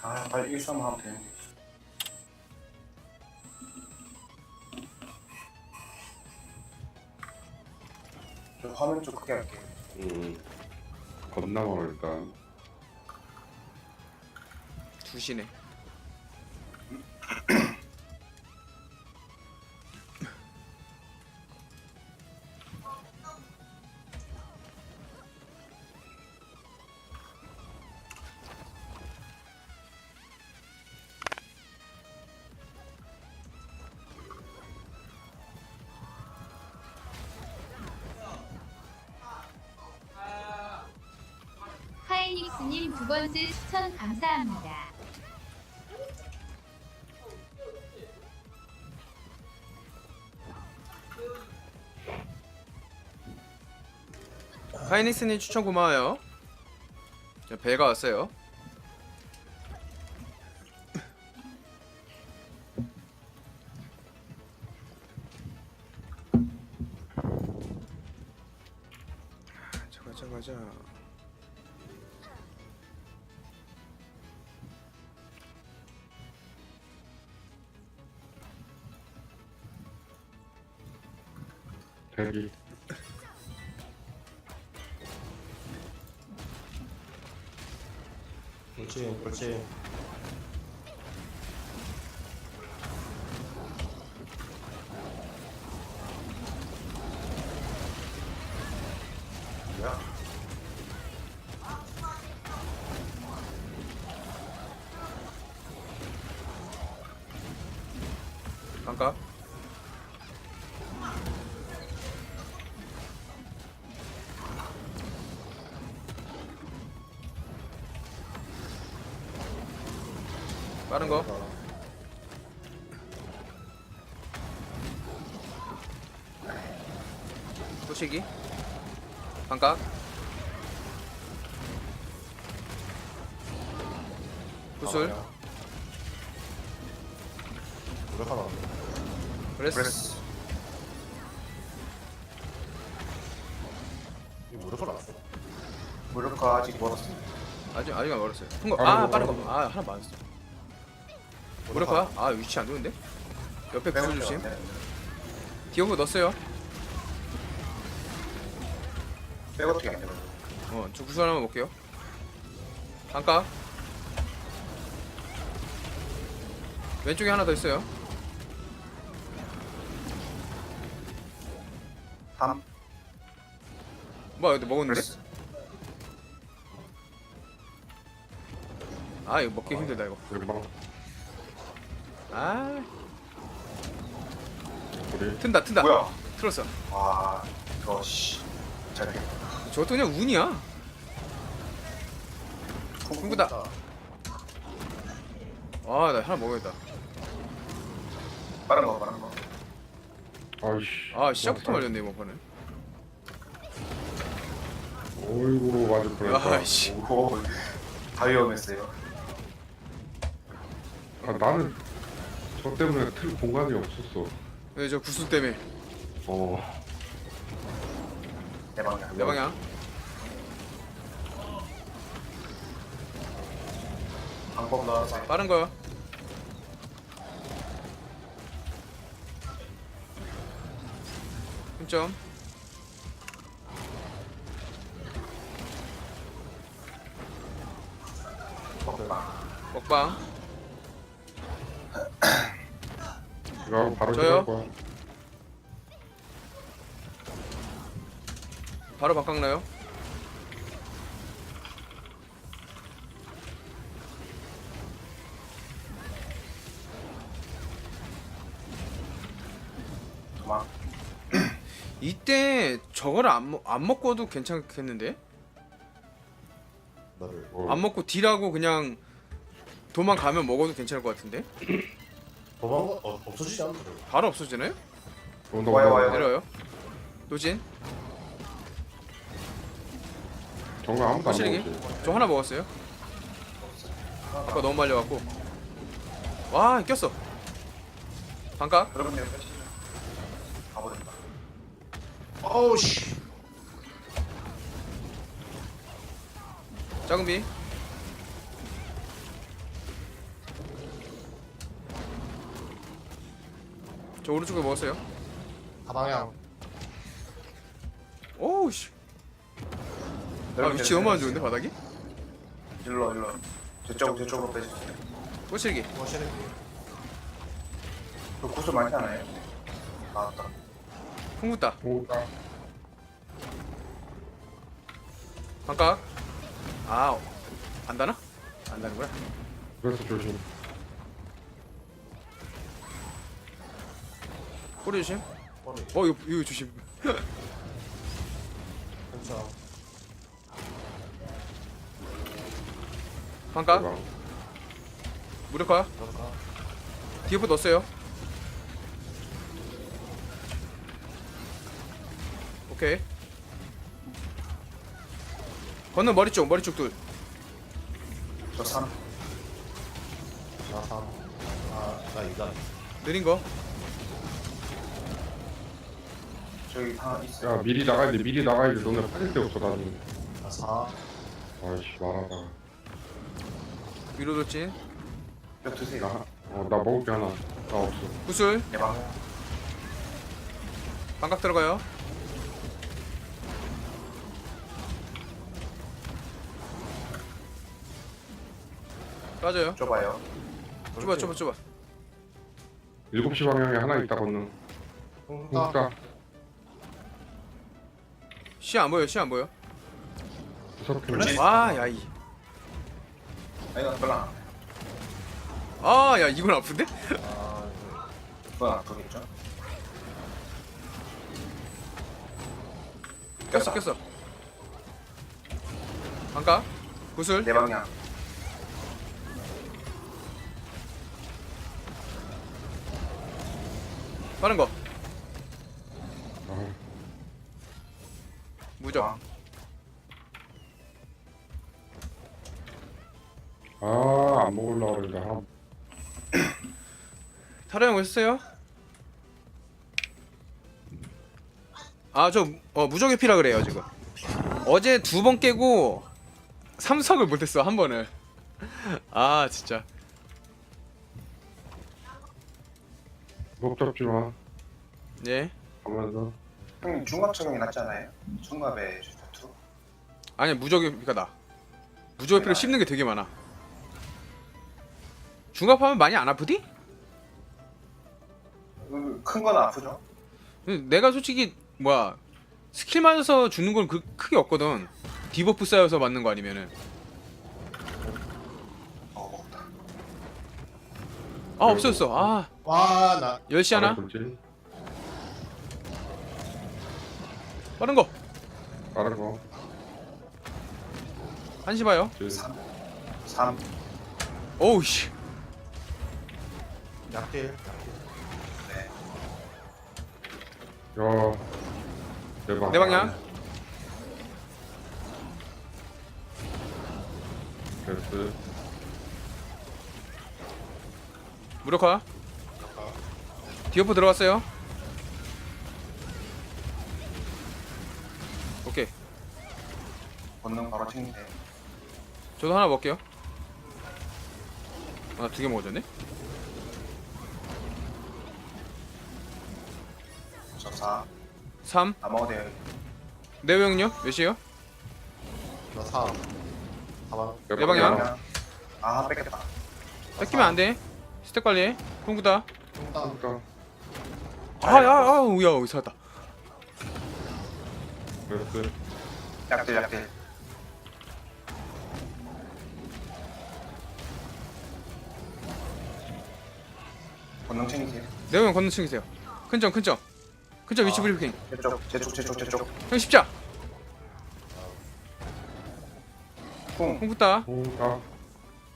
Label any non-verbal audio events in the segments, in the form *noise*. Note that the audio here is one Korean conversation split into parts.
아 빨리 1, 3 하면 되는데 저 화면 좀 크게 할게요 음. 겁나 멀어 일단. 2시네 님 두 번째 추천 감사합니다. 하이닉스님 추천 고마워요. 자, 배가 왔어요. 자 가자 가자 대기. 그렇지 그렇지 빠른 거. 소식이 반각. 구슬. 노력하나 브레스. 이거 노력하나 왔어 무력화 아직 멀었습니다. 아직 아직 안 멀었어요. 통과 빠른 아 거, 빠른 빠른 거 아 하나 맞았어 뭐랄까 아 위치 안 좋은데? 옆에 구슬 조심. 디오고 넣었어요. 백 어떻게 안 되나? 어 저 구슬 하나만 먹게요. 반각 왼쪽에 하나 더 있어요. 3 뭐야 근데 먹었는데? 아 이거 먹기 힘들다 이거. 연방. 아. 우리. 튼다 튼다. 뭐야? 틀었어. 와 이거 씨. 잘게 저것도 그냥 운이야. 궁구다. 아나 하나 먹어야겠다. 빠른 거 빠른 거. 아이씨. 아 시작부터 말렸네 이번 판은 어이구 맞을 뻔했다. 아이씨. 오, 다 위험했어요. 아 나는 저 때문에 틀 공간이 없었어. 네, 저 구슬 때문에. 어. 내 방향. 내 방향. 방법 나와서 빠른 거요. 힘점. 먹방. 먹방 이거 바로 저요? 들어갈 거야. 바로 바깥 나요 도망 *clears throat* 이때 저거를 안, 먹, 안 먹고도 괜찮겠는데 어. 안 먹고 딜하고 그냥 도망가면 먹어도 괜찮을 것 같은데 *clears throat* 도망가 어, 없어지지 않더라 바로 없어지나요? 온다 와요, 온다. 와요. 내려요 노진 정말 아무도 안 거실이기 먹었지. 저 하나 먹었어요 아까 너무 말려갖고 와 꼈어 내가 끝이죠 가버린다 어우 씨. 작은 비. 저 오른쪽에 먹었어요. 다방향. 오우 씨. 아 위치 너무 안 좋은데 바닥이? 일로 일로. 저쪽 저쪽으로 빼주세요. 꼬실기. 워시는 그 구슬 많지 않아요? 나왔다. 풍 붙다. 오가 반각. 아 안 다나? 안 다는구나. 그래서 조심 꼬리 조심. 꼬리. 어 이거 이거 조심. 괜찮아. 반각. 대박 무력화. 들어가. 디어프 넣었어요. 오케이. 건너 머리 쪽 머리 쪽 둘. 저. 나 3. 아, 나 2단. 느린 거. 저기 하나 있어요. 야 미리 나가야 돼 미리 나가야 돼 너네 빠질 데 없어 나는 나 4. 아이씨 말하다 위로 돌진. 저 드세요. 나 어 나 먹을 게 하나 나 없어 구슬. 대방. 반각 들어가요. 빠져요. 좁아요. 좁아 좁아 좁아. 7시 방향에 하나 있다 건능. 그러니까 시안 보여 시안 보여. 무섭게 와 야이. 아 이거 별로 안. 아야 이건 아픈데? 아, 그건 아프겠죠? 꼈어 꼈어. 반각. 구슬. 내 방향. 빠른 거. 무적. 아 안 먹으려고 그러는데 하나 형 오셨어요? 아저 어, 무적의 피라 그래요 지금. 어제 두 번 깨고 삼석을 못했어 한 번을. *laughs* 아 진짜. 목 잡지 마. 예? 가면서 형님 중갑 적용이 낫지 않아요? 중갑에 투. 아니 무적의 피가 나 무적의 피를 씹는 게 되게 많아 중갑하면 많이 안 아프디? 큰 건 아프죠? 내가 솔직히 뭐야 스킬 맞아서 죽는 건 그, 크게 없거든 디버프 쌓여서 맞는 거 아니면은 어. 아 없어졌어 아 와, 나. 열시 하나 돌진 빠른 거. 다른 거. 한시 봐요. 이제 3. 오우 씨. 약딜. 네. 야. 대박 내 방향? 됐어. 무력화. 디어프 들어갔어요 오케이 본능 바로 챙기세요. 저도 하나 먹을게요 아, 나 두 개 먹어졌네 저 4. 3안 먹어도 돼요. 내외형요 몇이에요? 나 3. 다방. 내 방향. 방향. 아 뺏겼다. 뺏기면 안돼 스택 관리해 풍구다 홍다. 그러니까 아야 아 우 야 살았다 됐어 약들 약들. 본능 챙기세요. 내외형 건너 챙기세요 큰점 큰점 큰점 위치 아. 브리핑 제쪽 제쪽 제쪽 제쪽. 형 십자 쿵. 풍구다 뭔가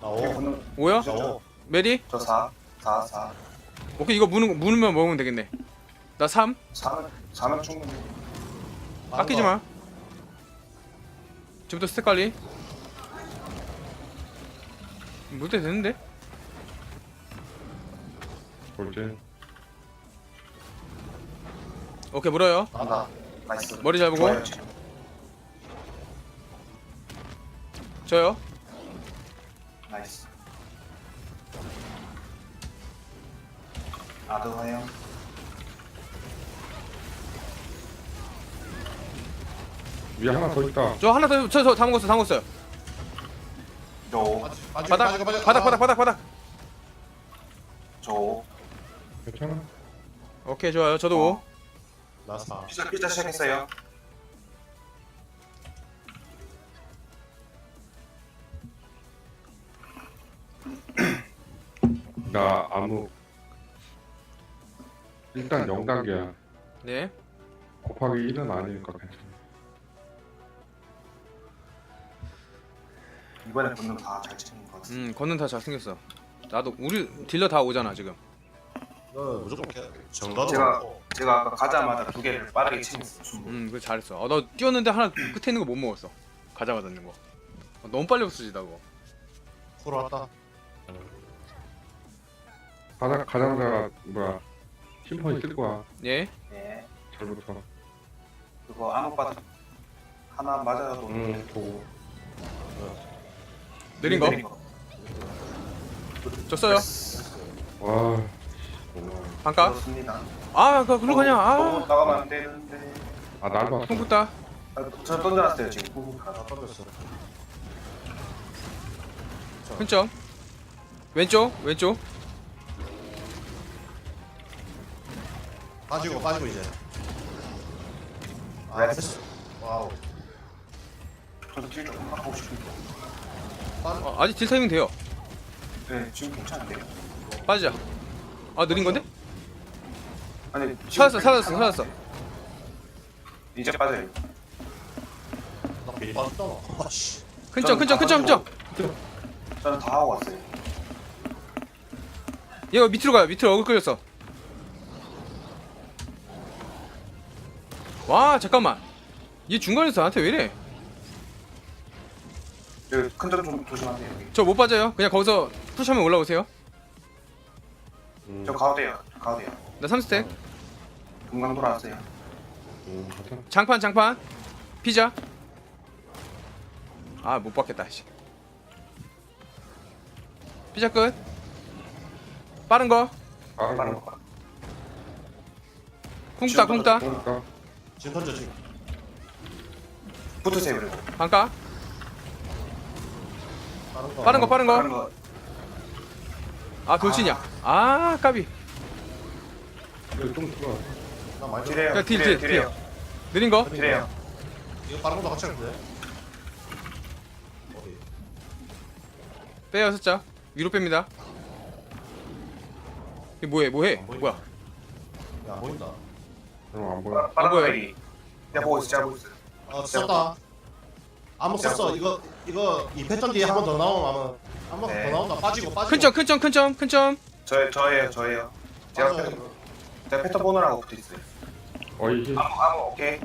나 오케이, 5. 본능. 뭐야? 나 5. 메리 저 4. 4 4. 오케이 이거 무는 무는 면 먹으면 되겠네 나 3 4는 4는 충분히. 아끼지 마 지금부터 스택 관리 물때 되는데? 돌진 오케이 물어요 나다. 나이스. 머리 잡고. 좋아요, 지금. 저요. 나이스. 아드 화영. 위에 하나 더 있다. 저 하나 더, 저, 저, 다 먹었어, 다 먹었어요. 저, 바닥. 바닥, 아, 바닥, 바닥, 바닥. 저. 괜찮아? 오케이, 좋아요. 저도 어. 나 4. 피자, 피자 시작했어요. 나 아무 일단 0단계야. 네. 곱하기 1은 아니니까 괜찮아. 이번에 분명 다잘 챙긴 것 같아. 음, 걷는 다 잘생겼어. 나도 우리 딜러 다 오잖아 지금. 너 무조건 깨. 정가도 제가 많고. 제가 아까 가자마자 두 개를 빠르게 챙겼어. 충분히. 음, 그 잘했어. 어, 너 뛰었는데 하나 끝에 있는 거 못 먹었어. 가져가다 있는 거. 어, 너무 빨리 없어지다 그거. 프로 왔다. 가자 가자마자 뭐야 심판이 뜰 거야. 예. 네. 잘부터. 그거 암흑 바닥 하나 맞아도 응 보고. 느린 거. 느린 거. 저 써요. 와. 정말. 반가. 그렇습니다. 아, 그 글로 가냐. 아. 나가면 안 되는데. 아 날봐. 손. 아, 저 던져놨어요 지금. 후후. 다 던졌어. 큰 점. 왼쪽, 왼쪽. 빠지고 빠지고 이제. 아, 네. 됐어. 와우. 저도 딜 조금 하고 싶은데. 어, 아직 딜 타이밍 돼요. 네 지금 괜찮은데요? 빠지자. 아, 느린 건데? 아니 지금 살았어, 살았어, 괜찮아. 살았어. 이제 빠져요. 나 빠졌잖아. 아씨. 큰 점, 큰 점, 큰 점, 큰 점. 저는 다 하고 왔어요. 얘가 밑으로 가요. 밑으로 어글 끌렸어. 와, 잠깐만. 얘 중간에서 나한테 왜 이래? 여기 큰점 좀 조심하세요. 여기. 저 못 빠져요. 그냥 거기서 푸시하면 올라오세요. 음, 저 가운데요. 가운데요. 나 3스택. 금강 돌아왔어요. 음. 장판, 장판. 피자. 아, 못 받겠다. 씨. 피자 끝. 빠른 거. 빠른 빠른 거. 거. 쿵따, 쿵따. 그러니까 지금 던져 지금. 붙으세요 그리고. 반가. 빠른 거. 빠른 거, 빠른 빠른 거. 거. 아, 돌진이야. 아, 까비. 이거 좀 들어. 나 많이 던져. 딜해요. 야, 딜. 딜, 딜해요. 느린 거. 딜해요. 이거 빠른 거도 같이 돼. 어디? 빼요, 살짝. 위로 뺍니다. 이게 뭐해, 뭐해? 뭐야? 야 보인다. 그럼 안 보여. 빠른 뭐야? 거리. 내가 보고 있어. 제가 보고 있어. 어 썼다. 아무 썼어. 이거 이거 이 패턴 뒤에 한 번 더 나오면 아마 네. 한번 더 나온다. 빠지고 빠지고. 큰 점, 큰 점, 큰 점, 큰 점. 저 저예요. 저예요. 제가 맞아, 패턴 이거. 제가 패턴 보느라고 붙어 있어요. 어이 힐. 아무 아무 오케이.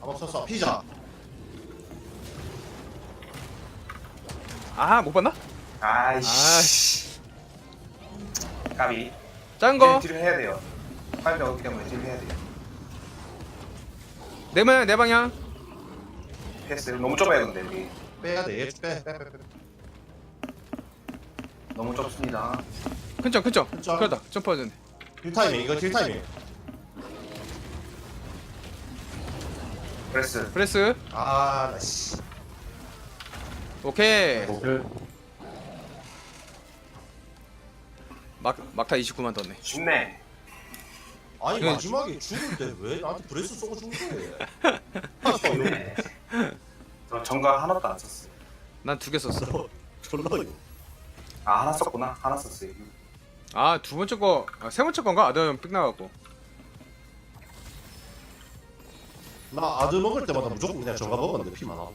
한번 썼어. 피자. 아, 못 봤나? 아이씨. 까비. 작은 거. 딜 해야 돼요. 빨리 오기 때문에 딜 해야 돼요. 내 방향, 내 방향. 패스 너무 좁아요 근데 여기. 빼야 돼. 얘 빼. 빼. 빼. 빼. 너무 좁습니다. 큰 점, 큰 점. 큰 점. 그러다. 점프하는데. 딜 타이밍. 이거 딜 타이밍. 프레스. 프레스. 아, 나 씨. 오케이. 오케이. 막 막타 29만 떴네. 쉽네. 아니 이건- 마지막에 죽을 때 왜 나한테 브레스 쏘고 죽은 거야? 쉽네. 저 정가 하나도 안 썼어요. 난두 개 썼어. 졸라 이거. 아 하나 썼구나. 하나 썼어요. 아, 두 번째 거, 아, 세 번째 건가? 아더 삑 나갔고. 나 아드 먹을 때마다 무조건 그냥 정가 먹었는데 피 많아.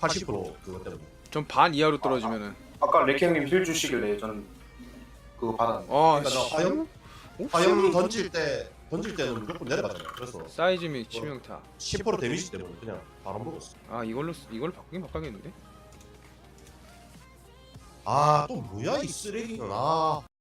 80% 그것 때문에. 좀 반 이하로 떨어지면은. 아까 레키 형님 힐 주시길래 저는 그거 받았는데. 어, 그러니까 나 씨. 화염 화염 던질 때 던질 때는 무조건 내려가잖아. 그래서 사이즈 및 치명타. 10% 데미지 때문에 그냥 바로 먹었어. 아, 이걸로 쓰- 이걸로 바꾸긴 바꿔야겠는데. 아 또 뭐야 이 쓰레기는 아